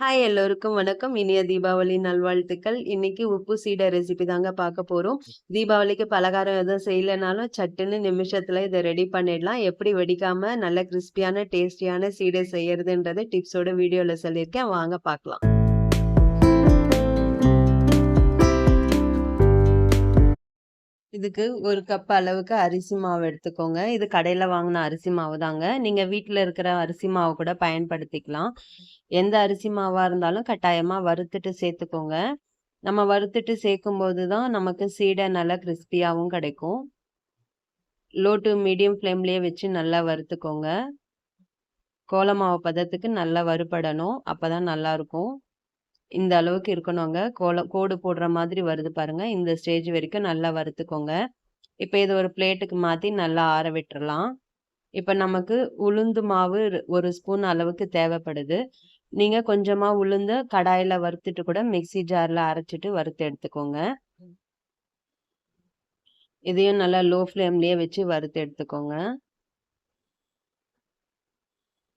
Hi எல்லோருக்கும் வணக்கம். இனிய தீபாவளி நல்வாழ்த்துக்கள். இன்னைக்கு உப்பு சீடை ரெசிபி தாங்க பார்க்க போறோம். தீபாவளிக்கு பலகாரம் எதுவும் செய்யலனாலும் சட்டுன்னு நிமிஷத்துல இத ரெடி பண்ணிடலாம். எப்படி வெடிக்காம நல்ல கிரிஸ்பியான, டேஸ்டியான சீடை செய்யறதுன்றத டிப்ஸோட வீடியோல சொல்லியிருக்கேன். வாங்க பார்க்கலாம். இதுக்கு ஒரு கப் அளவுக்கு அரிசி மாவு எடுத்துக்கோங்க. இது கடையில் வாங்கின அரிசி மாவு தாங்க. நீங்கள் வீட்டில் இருக்கிற அரிசி மாவு கூட பயன்படுத்திக்கலாம். எந்த அரிசி மாவாக இருந்தாலும் கட்டாயமாக வறுத்துட்டு சேர்த்துக்கோங்க. நம்ம வறுத்துட்டு சேர்க்கும்போது தான் நமக்கு சீடை நல்லா கிறிஸ்பியாகவும் கிடைக்கும். லோ டு மீடியம் ஃப்ளேம்லேயே வச்சு நல்லா வறுத்துக்கோங்க. கோலமாவு பதத்துக்கு நல்லா வறுபடணும். அப்போ தான் நல்லாயிருக்கும் இந்த அளவுக்கு இருக்கணுங்க. கோல கோடு போடுற மாதிரி வருது பாருங்க. இந்த ஸ்டேஜ் வரைக்கும் நல்லா வறுத்துக்கோங்க. இப்போ இது ஒரு பிளேட்டுக்கு மாற்றி நல்லா ஆற விட்டுறலாம். இப்போ நமக்கு உளுந்து மாவு ஒரு ஸ்பூன் அளவுக்கு தேவைப்படுது. நீங்கள் கொஞ்சமாக உளுந்த கடாயில் வறுத்துட்டு கூட மிக்ஸி ஜாரில் அரைச்சிட்டு வறுத்து எடுத்துக்கோங்க. இதையும் நல்லா லோ ஃப்ளேம்லேயே வச்சு வறுத்து எடுத்துக்கோங்க.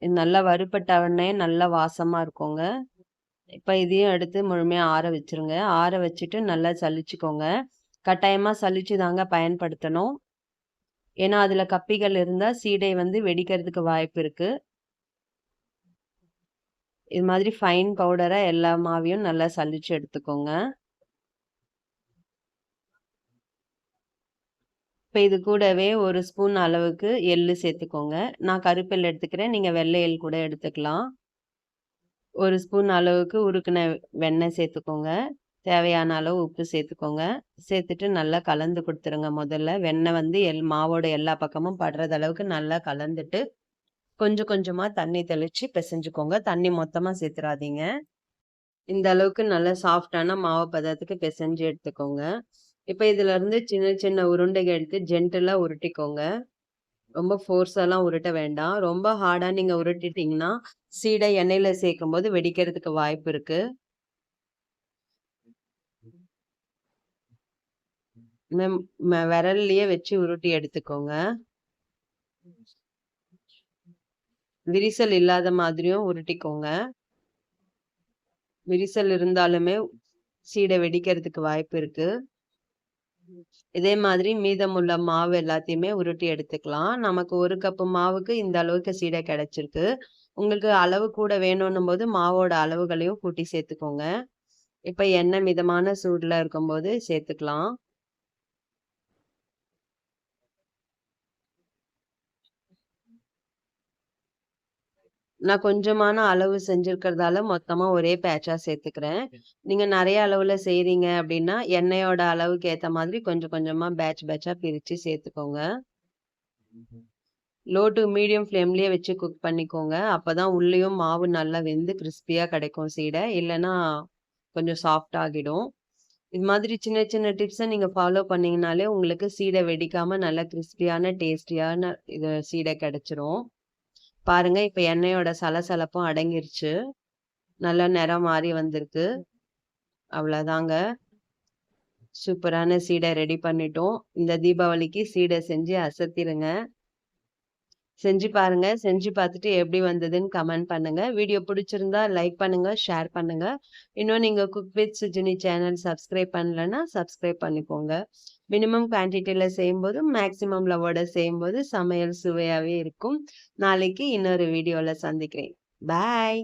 இது நல்லா வறுப்பட்ட உடனே நல்லா வாசமாக இருக்குங்க. இப்போ இதையும் எடுத்து முழுமையாக ஆற வச்சுருங்க. ஆற வச்சுட்டு நல்லா சலிச்சுக்கோங்க. கட்டாயமாக சலிச்சு தாங்க பயன்படுத்தணும். ஏன்னா அதில் கப்பிகள் இருந்தால் சீடை வந்து வெடிக்கிறதுக்கு வாய்ப்பு இருக்குது இது மாதிரி ஃபைன் பவுடராக எல்லா மாவையும் நல்லா சலிச்சு எடுத்துக்கோங்க. இப்போ இது கூடவே ஒரு ஸ்பூன் அளவுக்கு எள்ளு சேர்த்துக்கோங்க. நான் கருப்பெல் எடுத்துக்கிறேன். நீங்கள் வெள்ளை எள் கூட எடுத்துக்கலாம். ஒரு ஸ்பூன் அளவுக்கு உருக்குன வெண்ணெய் சேர்த்துக்கோங்க. தேவையான அளவு உப்பு சேர்த்துக்கோங்க. சேர்த்துட்டு நல்லா கலந்து கொடுத்துருங்க முதல்ல. வெண்ணெய் வந்து எல் மாவோட எல்லா பக்கமும் படுறது அளவுக்கு நல்லா கலந்துட்டு, கொஞ்சம் கொஞ்சமாக தண்ணி தெளித்து பிசைஞ்சுக்கோங்க தண்ணி மொத்தமாக சேர்த்துறாதீங்க. இந்த அளவுக்கு நல்லா சாஃப்ட்டான மாவு பதத்துக்கு பிசைஞ்சு எடுத்துக்கோங்க. இப்போ இதுலேருந்து சின்ன சின்ன உருண்டைகள் எடுத்து ஜென்டலாக உருட்டிக்கோங்க. ரொம்ப ஃபோர்ஸாலாம் உருட்ட வேண்டாம். ரொம்ப ஹார்டாக நீங்கள் உருட்டிட்டீங்கன்னா, சீடை எண்ணெயில சேர்க்கும்போது வெடிக்கிறதுக்கு வாய்ப்பு இருக்கு. மேம் விரல்லையே வச்சு உருட்டி எடுத்துக்கோங்க. விரிசல் இல்லாத மாதிரியும் உருட்டிக்கோங்க. விரிசல் இருந்தாலுமே சீடை வெடிக்கிறதுக்கு வாய்ப்பு இருக்கு. இதே மாதிரி மீதமுள்ள மாவு எல்லாத்தையுமே உருட்டி எடுத்துக்கலாம். நமக்கு ஒரு கப்பு மாவுக்கு இந்த அளவுக்கு சீடை கிடைச்சிருக்கு. உங்களுக்கு அளவு கூட வேணும்னும்போது மாவோட அளவுகளையும் கூட்டி சேர்த்துக்கோங்க. இப்ப எண்ணெய் மிதமான சூடுல இருக்கும்போது சேர்த்துக்கலாம். நான் கொஞ்சமான அளவு செஞ்சிருக்கிறதால மொத்தமா ஒரே பேட்சா சேர்த்துக்கிறேன். நீங்க நெறைய அளவுல செய்றீங்க அப்டின்னா, எண்ணெயோட அளவுக்கு ஏத்த மாதிரி கொஞ்சம் கொஞ்சமா பேட்ச் பேட்ச்சா பிரிச்சு சேர்த்துக்கோங்க. லோ டூ மீடியம் ஃப்ளேம்லயே வச்சு குக் பண்ணிக்கோங்க. அப்பதான் உள்ளேயும் மாவு நல்லா வெந்து கிரிஸ்பியா கிடைக்கும் சீடை. இல்லன்னா கொஞ்சம் சாஃப்ட் ஆகிடும். இது மாதிரி சின்ன சின்ன டிப்ஸ நீங்க ஃபாலோ பண்ணீங்கனாலே உங்களுக்கு சீடை வெடிக்காம நல்லா கிரிஸ்பியான, டேஸ்டியான இது சீடை கிடைச்சிரும். பாருங்க இப்ப எண்ணெயோட சலசலப்பும் அடங்கிருச்சு. நல்லா நிறம் மாறி வந்திருக்கு. அவ்வளோதாங்க சூப்பரான சீடை ரெடி பண்ணிட்டோம். இந்த தீபாவளிக்கு சீடை செஞ்சு அசத்திருங்க. செஞ்சு பாருங்க. செஞ்சு பார்த்துட்டு எப்படி வந்ததுன்னு கமெண்ட் பண்ணுங்க. வீடியோ பிடிச்சிருந்தா லைக் பண்ணுங்க, ஷேர் பண்ணுங்க. இன்னும் நீங்க cook with Sujini channel subscribe பண்ணலன்னா சப்ஸ்கிரைப் பண்ணிக்கோங்க. மினிமம் குவான்டிட்டில செய்யும்போது, மேக்ஸிமம் லவோட செய்யும்போது சமையல் சுவையாகவே இருக்கும். நாளைக்கு இன்னொரு வீடியோவில் சந்திக்கிறேன். பாய்.